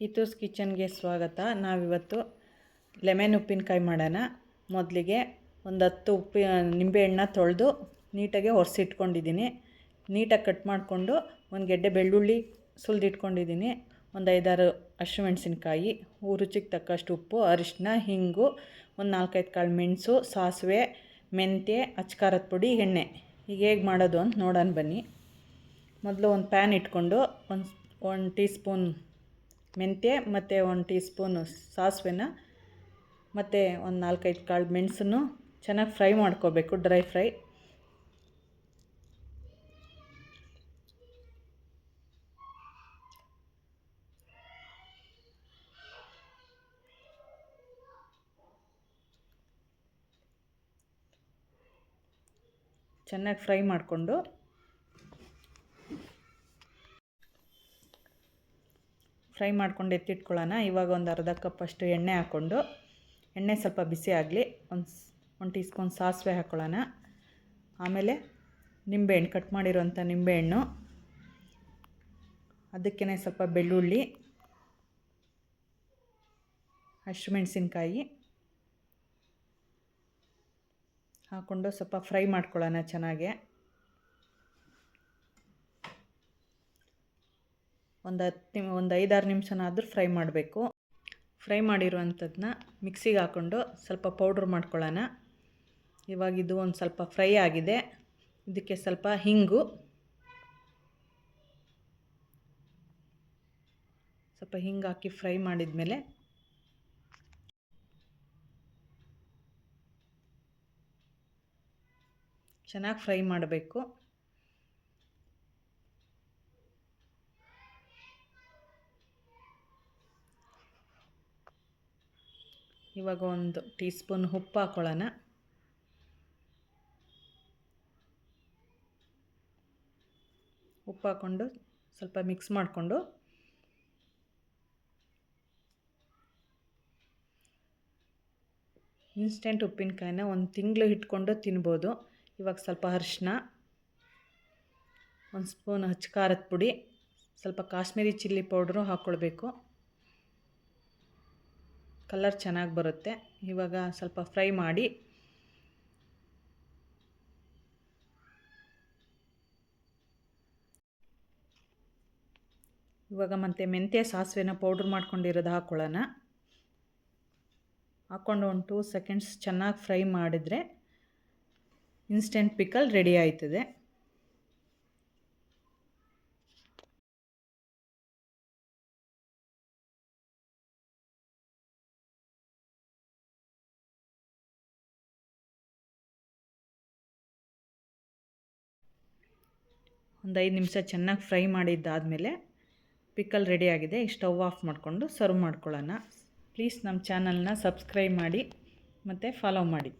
ಹಿತೂಸ್ ಕಿಚನ್ಗೆ ಸ್ವಾಗತ. ನಾವಿವತ್ತು ಲೆಮೆನ್ ಉಪ್ಪಿನಕಾಯಿ ಮಾಡೋಣ. ಮೊದಲಿಗೆ ಒಂದು ಹತ್ತು ಉಪ್ಪಿ ನಿಂಬೆಹಣ್ಣ ತೊಳೆದು ನೀಟಾಗಿ ಒರೆಸಿಟ್ಕೊಂಡಿದ್ದೀನಿ. ನೀಟಾಗಿ ಕಟ್ ಮಾಡಿಕೊಂಡು ಒಂದು ಗೆಡ್ಡೆ ಬೆಳ್ಳುಳ್ಳಿ ಸುಲಿದಿಟ್ಕೊಂಡಿದ್ದೀನಿ. ಒಂದು ಐದಾರು ಮೆಣಸಿನಕಾಯಿ, ರುಚಿಗೆ ತಕ್ಕಷ್ಟು ಉಪ್ಪು ಅರಿಶಿನ ಹಿಂಗು ಒಂದು ನಾಲ್ಕೈದು ಕಾಳು ಮೆಣಸು ಸಾಸಿವೆ ಮೆಂತ್ಯ ಅಚ್ಕಾರದ ಪುಡಿ ಎಣ್ಣೆ. ಈಗ ಹೇಗೆ ಮಾಡೋದು ಅಂತ ನೋಡೋಣ ಬನ್ನಿ. ಮೊದಲು ಒಂದು ಪ್ಯಾನ್ ಇಟ್ಕೊಂಡು ಒಂದು ಒಂದು ಟೀ ಸ್ಪೂನ್ ಮೆಂತ್ಯ, ಮತ್ತು ಒಂದು ಟೀ ಸ್ಪೂನು ಸಾಸಿವೆನ, ಮತ್ತು ಒಂದು ನಾಲ್ಕೈದು ಕಾಳು ಮೆಣಸನ್ನು ಚೆನ್ನಾಗಿ ಫ್ರೈ ಮಾಡ್ಕೋಬೇಕು ಡ್ರೈ ಫ್ರೈ ಚೆನ್ನಾಗಿ ಫ್ರೈ ಮಾಡಿಕೊಂಡು ಫ್ರೈ ಮಾಡ್ಕೊಂಡು ಎತ್ತಿಟ್ಕೊಳ್ಳೋಣ. ಇವಾಗ ಒಂದು ಅರ್ಧ ಕಪ್ಪಷ್ಟು ಎಣ್ಣೆ ಹಾಕ್ಕೊಂಡು, ಎಣ್ಣೆ ಸ್ವಲ್ಪ ಬಿಸಿ ಆಗಲಿ ಒಂದು ಒಂದು ಟೀ ಸ್ಪೂನ್ ಸಾಸಿವೆ ಹಾಕ್ಕೊಳ್ಳೋಣ. ಆಮೇಲೆ ನಿಂಬೆಹಣ್ಣು, ಕಟ್ ಮಾಡಿರೋಂಥ ನಿಂಬೆಹಣ್ಣು ಅದಕ್ಕೇ ಸ್ವಲ್ಪ ಬೆಳ್ಳುಳ್ಳಿ ಹಸಿಮೆಣ್ಸಿನ್ಕಾಯಿ ಹಾಕ್ಕೊಂಡು ಸ್ವಲ್ಪ ಫ್ರೈ ಮಾಡ್ಕೊಳ್ಳೋಣ ಚೆನ್ನಾಗೆ. ಒಂದು ಹತ್ತು ನಿಮ್, ಒಂದು ಐದಾರು ನಿಮಿಷನಾದರೂ ಫ್ರೈ ಮಾಡಬೇಕು. ಫ್ರೈ ಮಾಡಿರುವಂಥದ್ದನ್ನ ಮಿಕ್ಸಿಗೆ ಹಾಕ್ಕೊಂಡು ಸ್ವಲ್ಪ ಪೌಡ್ರ್ ಮಾಡ್ಕೊಳ್ಳೋಣ. ಇವಾಗ ಇದು ಒಂದು ಸ್ವಲ್ಪ ಫ್ರೈ ಆಗಿದೆ. ಇದಕ್ಕೆ ಸ್ವಲ್ಪ ಹಿಂಗು. ಸ್ವಲ್ಪ ಹಿಂಗೆ ಹಾಕಿ ಫ್ರೈ ಮಾಡಿದ ಮೇಲೆ ಚೆನ್ನಾಗಿ ಫ್ರೈ ಮಾಡಬೇಕು. ಇವಾಗ ಒಂದು ಟೀ ಸ್ಪೂನ್ ಉಪ್ಪು ಹಾಕ್ಕೊಳ್ಳೋಣ ಉಪ್ಪು ಹಾಕ್ಕೊಂಡು ಸ್ವಲ್ಪ ಮಿಕ್ಸ್ ಮಾಡಿಕೊಂಡು. ಇನ್ಸ್ಟೆಂಟ್ ಉಪ್ಪಿನಕಾಯಿನ ಒಂದು ತಿಂಗಳು ಇಟ್ಕೊಂಡು ತಿನ್ಬೋದು. ಇವಾಗ ಸ್ವಲ್ಪ ಅರಿಶಿನ ಒಂದು ಸ್ಪೂನ್ ಹಚ್ಚ ಖಾರದ ಪುಡಿ, ಸ್ವಲ್ಪ ಕಾಶ್ಮೀರಿ ಚಿಲ್ಲಿ ಪೌಡ್ರು ಹಾಕ್ಕೊಳ್ಬೇಕು. ಕಲರ್ ಚೆನ್ನಾಗಿ ಬರುತ್ತೆ. ಇವಾಗ ಸ್ವಲ್ಪ ಫ್ರೈ ಮಾಡಿ ಇವಾಗ ಮತ್ತೆ ಮೆಂತ್ಯ ಸಾಸಿವೆನ ಪೌಡ್ರ್ ಮಾಡ್ಕೊಂಡಿರೋದು ಹಾಕ್ಕೊಳ್ಳೋಣ ಹಾಕ್ಕೊಂಡು ಒಂದು ಟೂ ಸೆಕೆಂಡ್ಸ್ ಚೆನ್ನಾಗಿ ಫ್ರೈ ಮಾಡಿದರೆ ಇನ್ಸ್ಟೆಂಟ್ ಪಿಕಲ್ ರೆಡಿ ಆಯ್ತದೆ. ಒಂದು ಐದು ನಿಮಿಷ ಚೆನ್ನಾಗಿ ಫ್ರೈ ಮಾಡಿದ್ದಾದಮೇಲೆ ಪಿಕಲ್ ರೆಡಿಯಾಗಿದೆ ಸ್ಟವ್ ಆಫ್ ಮಾಡಿಕೊಂಡು ಸರ್ವ್ ಮಾಡ್ಕೊಳ್ಳೋಣ. ಪ್ಲೀಸ್ ನಮ್ಮ ಚಾನಲ್ನ ಸಬ್ಸ್ಕ್ರೈಬ್ ಮಾಡಿ ಮತ್ತು ಫಾಲೋ ಮಾಡಿ.